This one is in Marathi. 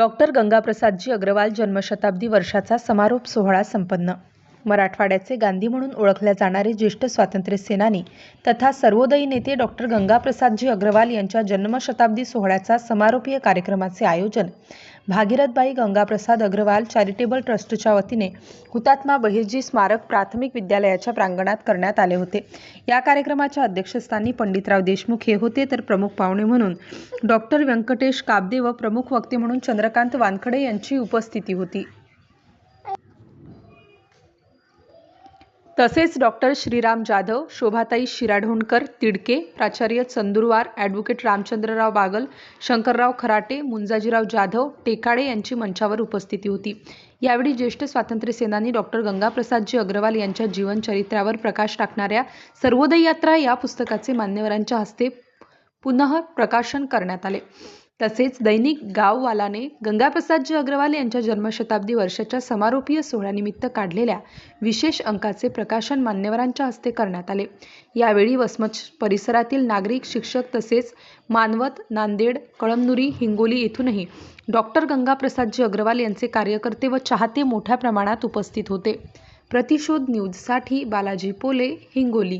डॉक्टर गंगाप्रसादजी अग्रवाल जन्मशताब्दी वर्षाचा समारोप सोहळा संपन्न मराठवाड्याचे गांधी म्हणून ओळखल्या जाणारे ज्येष्ठ स्वातंत्र्य सेनानी तथा सर्वोदयी नेते डॉक्टर गंगाप्रसादजी अग्रवाल यांच्या जन्मशताब्दी सोहळ्याचा समारोपीय कार्यक्रमाचे आयोजन भागीरथबाई गंगाप्रसाद अग्रवाल चॅरिटेबल ट्रस्टच्या वतीने हुतात्मा बहिर्जी स्मारक प्राथमिक विद्यालयाच्या प्रांगणात करण्यात आले होते. या कार्यक्रमाच्या अध्यक्षस्थानी पंडितराव देशमुख हे होते. तर प्रमुख पाहुणे म्हणून डॉक्टर व्यंकटेश काबदे व प्रमुख वक्ते म्हणून चंद्रकांत वानखडे यांची उपस्थिती होती. तसेच डॉक्टर श्रीराम जाधव शोभाताई शिराढोणकर तिडके प्राचार्य चंदुरवार ॲडव्होकेट रामचंद्रराव बागल शंकरराव खराटे मुंजाजीराव जाधव टेकाडे यांची मंचावर उपस्थिती होती. यावेळी ज्येष्ठ स्वातंत्र्यसेनानी डॉक्टर गंगाप्रसादजी अग्रवाल यांच्या जीवनचरित्रावर प्रकाश टाकणाऱ्या सर्वोदय यात्रा या पुस्तकाचे मान्यवरांच्या हस्ते पुनः प्रकाशन करण्यात आले. तसेच दैनिक गाववालाने गंगाप्रसादजी अग्रवाल यांच्या जन्मशताब्दी वर्षाच्या समारोपीय सोहळ्यानिमित्त काढलेल्या विशेष अंकाचे प्रकाशन मान्यवरांच्या हस्ते करण्यात आले. यावेळी वसमत परिसरातील नागरिक शिक्षक तसेच मानवत नांदेड कळमनुरी हिंगोली येथूनही डॉक्टर गंगाप्रसादजी अग्रवाल यांचे कार्यकर्ते व चाहते मोठ्या प्रमाणात उपस्थित होते. प्रतिशोध न्यूजसाठी बालाजी पोले हिंगोली.